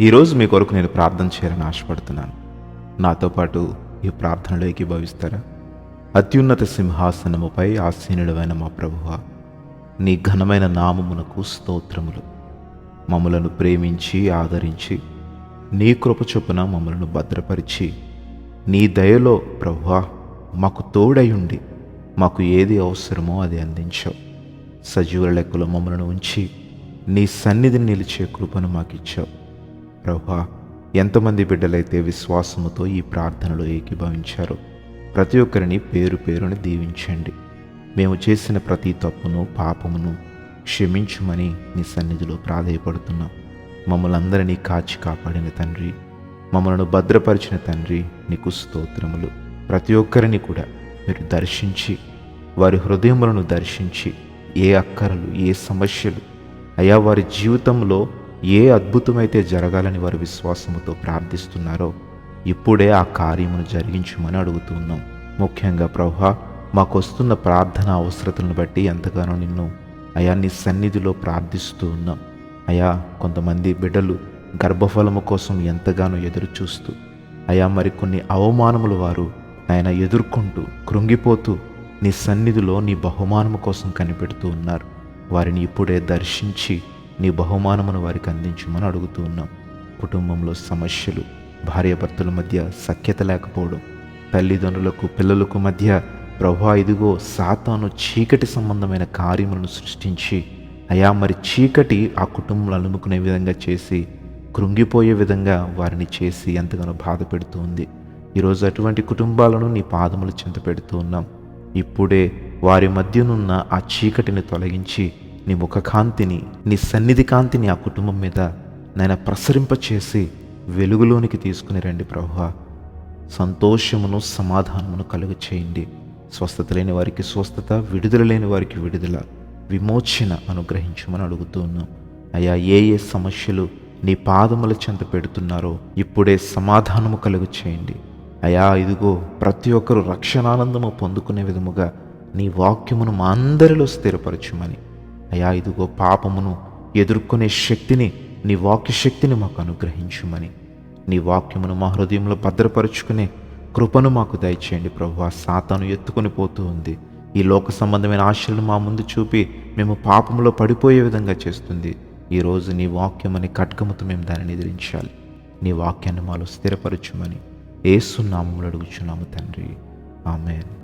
ఈరోజు మీ కొరకు నేను ప్రార్థన చేయాలని ఆశపడుతున్నాను. నాతో పాటు ఈ ప్రార్థనలో ఏకీభవిస్తారా? అత్యున్నత సింహాసనముపై ఆసీనుడమైన మా ప్రభువ నీ ఘనమైన నామమునకు స్తోత్రములు. మమ్మలను ప్రేమించి ఆదరించి నీ కృప చొప్పున మమ్మలను భద్రపరిచి నీ దయలో ప్రభువా మాకు తోడై ఉండి మాకు ఏది అవసరమో అది అందించావు సజీవుల లెక్కలో మమ్మలను ఉంచి నీ సన్నిధిని నిలిచే కృపను మాకిచ్చావు. ప్రభా ఎంతమంది బిడ్డలైతే విశ్వాసముతో ఈ ప్రార్థనలో ఏకీభవించారో ప్రతి ఒక్కరిని పేరు పేరుని దీవించండి. మేము చేసిన ప్రతి తప్పును పాపమును క్షమించుమని నీ సన్నిధిలో ప్రాధేయపడుతున్నాం. మమ్మలందరినీ కాచి కాపాడిన తండ్రి మమ్మలను భద్రపరిచిన తండ్రి నీకు స్తోత్రములు. ప్రతి ఒక్కరిని కూడా మీరు దర్శించి వారి హృదయములను దర్శించి ఏ అక్కరలు ఏ సమస్యలు అయా వారి జీవితంలో ఏ అద్భుతమైతే జరగాలని వారు విశ్వాసముతో ప్రార్థిస్తున్నారో ఇప్పుడే ఆ కార్యమును జరిగించమని అడుగుతున్నాం. ముఖ్యంగా ప్రభా మాకొస్తున్న ప్రార్థన అవసరతలను బట్టి ఎంతగానో నిన్ను అయా నీ సన్నిధిలో ప్రార్థిస్తూ ఉన్నాం. అయా కొంతమంది బిడ్డలు గర్భఫలము కోసం ఎంతగానో ఎదురు చూస్తూ అయా మరికొన్ని అవమానములు వారు ఆయన ఎదుర్కొంటూ కృంగిపోతూ నీ సన్నిధిలో నీ బహుమానము కోసం కనిపెడుతూ ఉన్నారు. వారిని ఇప్పుడే దర్శించి నీ బహుమానమును వారికి అందించమని అడుగుతూ ఉన్నాం. కుటుంబంలో సమస్యలు భార్యాభర్తల మధ్య సఖ్యత లేకపోవడం తల్లిదండ్రులకు పిల్లలకు మధ్య ప్రభా ఇదిగో సాతాను చీకటి సంబంధమైన కార్యములను సృష్టించి అయా మరి చీకటి ఆ కుటుంబంలో అలుముకునే విధంగా చేసి కృంగిపోయే విధంగా వారిని చేసి ఎంతగానో బాధ పెడుతూ ఉంది. ఈరోజు అటువంటి కుటుంబాలను నీ పాదములు చింత పెడుతూ ఉన్నాం. ఇప్పుడే వారి మధ్యనున్న ఆ చీకటిని తొలగించి నీ ముఖకాంతిని నీ సన్నిధి కాంతిని ఆ కుటుంబం మీద నాయన ప్రసరింపచేసి వెలుగులోనికి తీసుకుని రండి ప్రభు సంతోషమును సమాధానమును కలుగు చేయండి. స్వస్థత లేని వారికి స్వస్థత విడుదల లేని వారికి విడుదల విమోచన అనుగ్రహించమని అడుగుతూ ఉన్నాం. అయా ఏ ఏ సమస్యలు నీ పాదముల చెంత పెడుతున్నారో ఇప్పుడే సమాధానము కలుగు చేయండి. అయా ఇదిగో ప్రతి ఒక్కరు రక్షణానందము పొందుకునే విధముగా నీ వాక్యమును మా అందరిలో స్థిరపరచుమని అయా ఇదిగో పాపమును ఎదుర్కొనే శక్తిని నీ వాక్య శక్తిని మాకు అనుగ్రహించుమని. నీ వాక్యమును మా హృదయంలో భద్రపరుచుకునే కృపను మాకు దయచేయండి ప్రభు సాతాను ఎత్తుకొని పోతూ ఉంది. ఈ లోక సంబంధమైన ఆశలను మా ముందు చూపి మేము పాపములో పడిపోయే విధంగా చేస్తుంది. ఈరోజు నీ వాక్యం అనే కట్కముతో మేము దానిని ఎదిరించాలి. నీ వాక్యాన్ని మాలో స్థిరపరచుమని ఏసునామములు అడుగుచున్నాము తండ్రి. ఆమెన్.